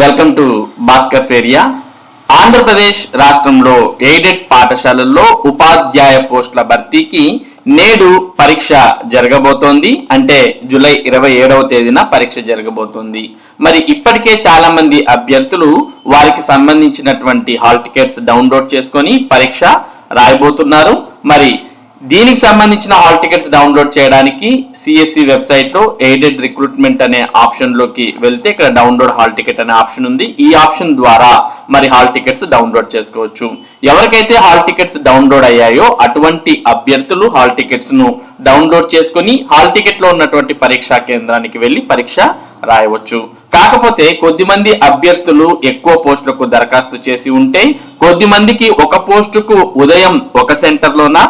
Welcome to Bhaskar's area Andhra Pradesh రాష్ట్రంలో aided పాఠశాలల్లో ఉపాధ్యాయ పోస్టుల భర్తీకి నేడు పరీక్ష జరగబోతోంది. అంటే జూలై ఇరవై ఏడవ తేదీన పరీక్ష జరగబోతోంది. మరి ఇప్పటికే చాలా మంది అభ్యర్థులు వారికి సంబంధించినటువంటి హాల్ టికెట్స్ డౌన్లోడ్ చేసుకొని పరీక్ష రాయబోతున్నారు. మరి దీనికి సంబంధించిన హాల్ టికెట్స్ డౌన్లోడ్ చేయడానికి సిఎస్సి వెబ్సైట్లో ఎయిడెడ్ రిక్రూట్మెంట్ అనే ఆప్షన్లోకి వెళ్తే ఇక్కడ డౌన్లోడ్ హాల్ టికెట్ అనే ఆప్షన్ ఉంది. ఈ ఆప్షన్ ద్వారా మరి హాల్ టికెట్స్ డౌన్లోడ్ చేసుకోవచ్చు. ఎవరికైతే హాల్ టికెట్స్ డౌన్లోడ్ అయ్యాయో అటువంటి అభ్యర్థులు హాల్ టికెట్స్ను డౌన్లోడ్ చేసుకుని హాల్ టికెట్లో ఉన్నటువంటి పరీక్షా కేంద్రానికి వెళ్ళి పరీక్ష రాయవచ్చు. కాకపోతే కొద్ది మంది అభ్యర్థులు ఎక్కువ పోస్టులకు దరఖాస్తు చేసి ఉంటే కొద్ది మందికి ఒక పోస్టుకు ఉదయం ఒక సెంటర్లోనా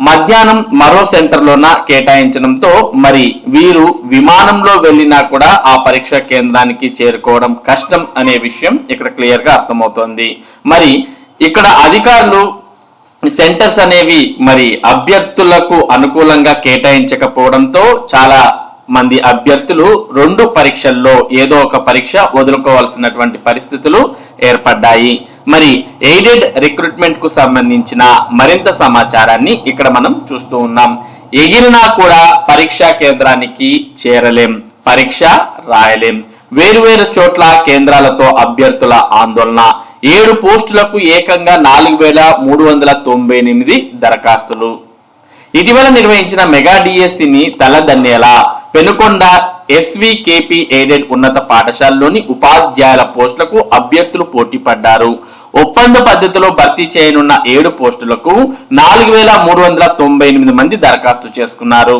మధ్యాహ్నం మరో సెంటర్లోన కేటాయించడంతో మరి వీరు విమానంలో వెళ్ళినా కూడా ఆ పరీక్ష కేంద్రానికి చేరుకోవడం కష్టం అనే విషయం ఇక్కడ క్లియర్గా అర్థమవుతోంది. మరి ఇక్కడ అధికారులు సెంటర్స్ అనేవి మరి అభ్యర్థులకు అనుకూలంగా కేటాయించకపోవడంతో చాలా మంది అభ్యర్థులు రెండు పరీక్షల్లో ఏదో ఒక పరీక్ష వదులుకోవాల్సినటువంటి పరిస్థితులు ఏర్పడ్డాయి. మరి ఎయిడెడ్ రిక్రూట్మెంట్కు సంబంధించిన మరింత సమాచారాన్ని ఇక్కడ మనం చూస్తూ ఉన్నాం. ఎగిరినా కూడా పరీక్షా కేంద్రానికి చేరలేం పరీక్ష రాయలేం. వేరువేరు చోట్ల కేంద్రాలతో అభ్యర్థుల ఆందోళన. ఏడు పోస్టులకు ఏకంగా నాలుగు వేల మూడు వందల తొంభై ఎనిమిది దరఖాస్తులు. ఇటీవల నిర్వహించిన మెగా డిఎస్సిని తలదన్నేలా. పెనుకొండ ఎస్వికేపి ఎయిడెడ్ ఉన్నత పాఠశాలలోని ఉపాధ్యాయుల పోస్టులకు అభ్యర్థులు పోటీ పడ్డారు. ఒప్పంద పద్ధతిలో భర్తీ చేయనున్న ఏడు పోస్టులకు నాలుగు వేల మూడు వందల తొంభై ఎనిమిది మంది దరఖాస్తు చేసుకున్నారు.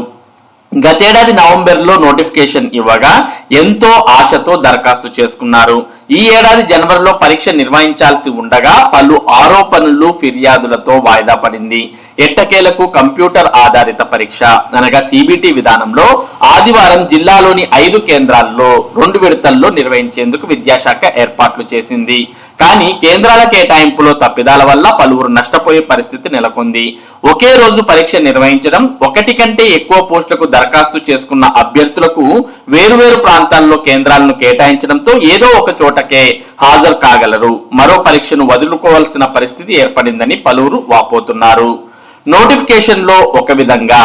గతేడాది నవంబర్లో నోటిఫికేషన్ ఇవ్వగా ఎంతో ఆశతో దరఖాస్తు చేసుకున్నారు. ఈ ఏడాది జనవరిలో పరీక్ష నిర్వహించాల్సి ఉండగా పలు ఆరోపణలు ఫిర్యాదులతో వాయిదా పడింది. ఎట్టకేలకు కంప్యూటర్ ఆధారిత పరీక్ష అనగా సిబిటి విధానంలో ఆదివారం జిల్లాలోని ఐదు కేంద్రాల్లో రెండు విడతల్లో నిర్వహించేందుకు విద్యాశాఖ ఏర్పాట్లు చేసింది. కానీ కేంద్రాల కేటాయింపులో తప్పిదాల వల్ల పలువురు నష్టపోయే పరిస్థితి నెలకొంది. ఒకే రోజు పరీక్ష నిర్వహించడం ఒకటి కంటే ఎక్కువ పోస్టులకు దరఖాస్తు చేసుకున్న అభ్యర్థులకు వేరువేరు ప్రాంతాల్లో కేంద్రాలను కేటాయించడంతో ఏదో ఒక చోటకే హాజరు కాగలరు. మరో పరీక్షను వదులుకోవాల్సిన పరిస్థితి ఏర్పడిందని పలువురు వాపోతున్నారు. నోటిఫికేషన్లో ఒక విధంగా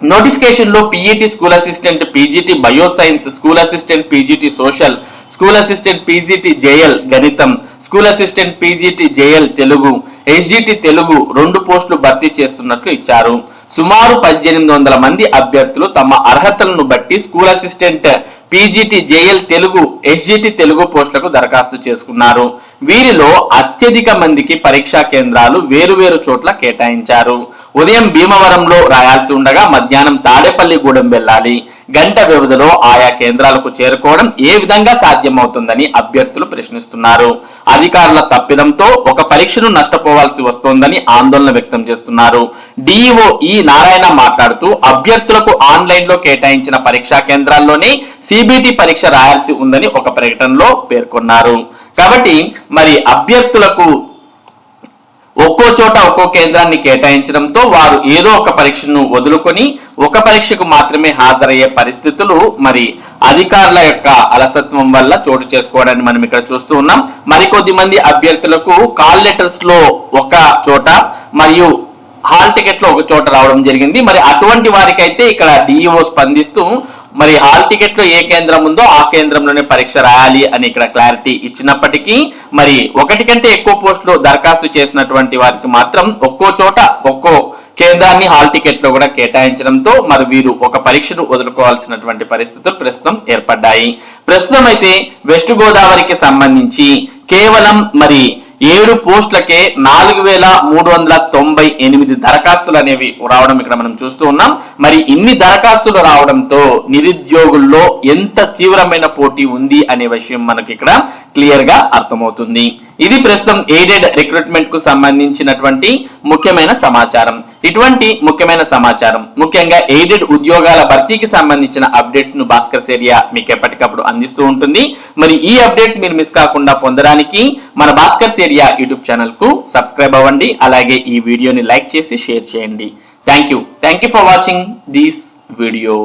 నోటిఫికేషన్లో PET school assistant PGT bioscience school assistant PGT social school assistant PGT JL గణితం school assistant PGT JL Telugu SGT Telugu రెండు పోస్టులు భర్తీ చేస్తున్నట్లు ఇచ్చారు. సుమారు పద్దెనిమిది వందల మంది అభ్యర్థులు తమ అర్హతలను బట్టి school assistant PGT JL Telugu SGT Telugu పోస్టులకు దరఖాస్తు చేసుకున్నారు. వీరిలో అత్యధిక మందికి పరీక్షా కేంద్రాలు వేరువేరు చోట్ల కేటాయించారు. ఉదయం భీమవరంలో రాయాల్సి ఉండగా మధ్యాహ్నం తాడేపల్లిగూడెం వెళ్ళాలి. గంట వ్యవధిలో ఆయా కేంద్రాలకు చేరుకోవడం ఏ విధంగా సాధ్యమవుతుందని అభ్యర్థులు ప్రశ్నిస్తున్నారు. అధికారుల తప్పిదంతో ఒక పరీక్షను నష్టపోవాల్సి వస్తోందని ఆందోళన వ్యక్తం చేస్తున్నారు. డిఈఓ ఈ నారాయణ మాట్లాడుతూ అభ్యర్థులకు ఆన్లైన్లో కేటాయించిన పరీక్షా కేంద్రాల్లోనే సిబిటి పరీక్ష రాయాల్సి ఉందని ఒక ప్రకటనలో పేర్కొన్నారు. కాబట్టి మరి అభ్యర్థులకు ఒక్కో చోట ఒక్కో కేంద్రాన్ని కేటాయించడంతో వారు ఏదో ఒక పరీక్షను వదులుకొని ఒక పరీక్షకు మాత్రమే హాజరయ్యే పరిస్థితులు మరి అధికారుల యొక్క అలసత్వం వల్ల చోటు చేసుకోవడాన్ని మనం ఇక్కడ చూస్తూ ఉన్నాం. మరికొద్ది మంది అభ్యర్థులకు కాల్ లెటర్స్లో ఒక చోట మరియు హాల్ టికెట్లో ఒక చోట రావడం జరిగింది. మరి అటువంటి వారికైతే ఇక్కడ డిఈఓ స్పందిస్తూ మరి హాల్ టికెట్లో ఏ కేంద్రం ఉందో ఆ కేంద్రంలోనే పరీక్ష రాయాలి అని ఇక్కడ క్లారిటీ ఇచ్చినప్పటికీ మరి ఒకటి కంటే ఎక్కువ పోస్టులు దరఖాస్తు చేసినటువంటి వారికి మాత్రం ఒక్కో చోట ఒక్కో కేంద్రాన్ని హాల్ టికెట్లో కూడా కేటాయించడంతో మరి వీరు ఒక పరీక్షను వదులుకోవాల్సినటువంటి పరిస్థితులు ప్రస్తుతం ఏర్పడ్డాయి. ప్రస్తుతం అయితే వెస్ట్ గోదావరికి సంబంధించి కేవలం మరి ఏడు పోస్టులకే నాలుగు వేల మూడు వందల తొంభై ఎనిమిది దరఖాస్తులు అనేవి రావడం ఇక్కడ మనం చూస్తూ ఉన్నాం. మరి ఇన్ని దరఖాస్తులు రావడంతో నిరుద్యోగుల్లో ఎంత తీవ్రమైన పోటీ ఉంది అనే విషయం మనకి ఇక్కడ క్లియర్గా అర్థమవుతుంది. ఇది ప్రస్తుతం ఎయిడెడ్ రిక్రూట్మెంట్కు సంబంధించినటువంటి ముఖ్యమైన సమాచారం. ఇటువంటి ముఖ్యమైన సమాచారం. ముఖ్యంగా ఎయిడెడ్ ఉద్యోగాల భర్తీకి సంబంధించిన అప్డేట్స్ను భాస్కర్ ఏరియా మీకు ఎప్పటికప్పుడు అందిస్తూ ఉంటుంది. మరి ఈ అప్డేట్స్ మీరు మిస్ కాకుండా పొందడానికి మన భాస్కర్ ఏరియా యూట్యూబ్ ఛానల్కు సబ్స్క్రైబ్ అవ్వండి. అలాగే ఈ వీడియోని లైక్ చేసి షేర్ చేయండి. Thank you thank you for watching this video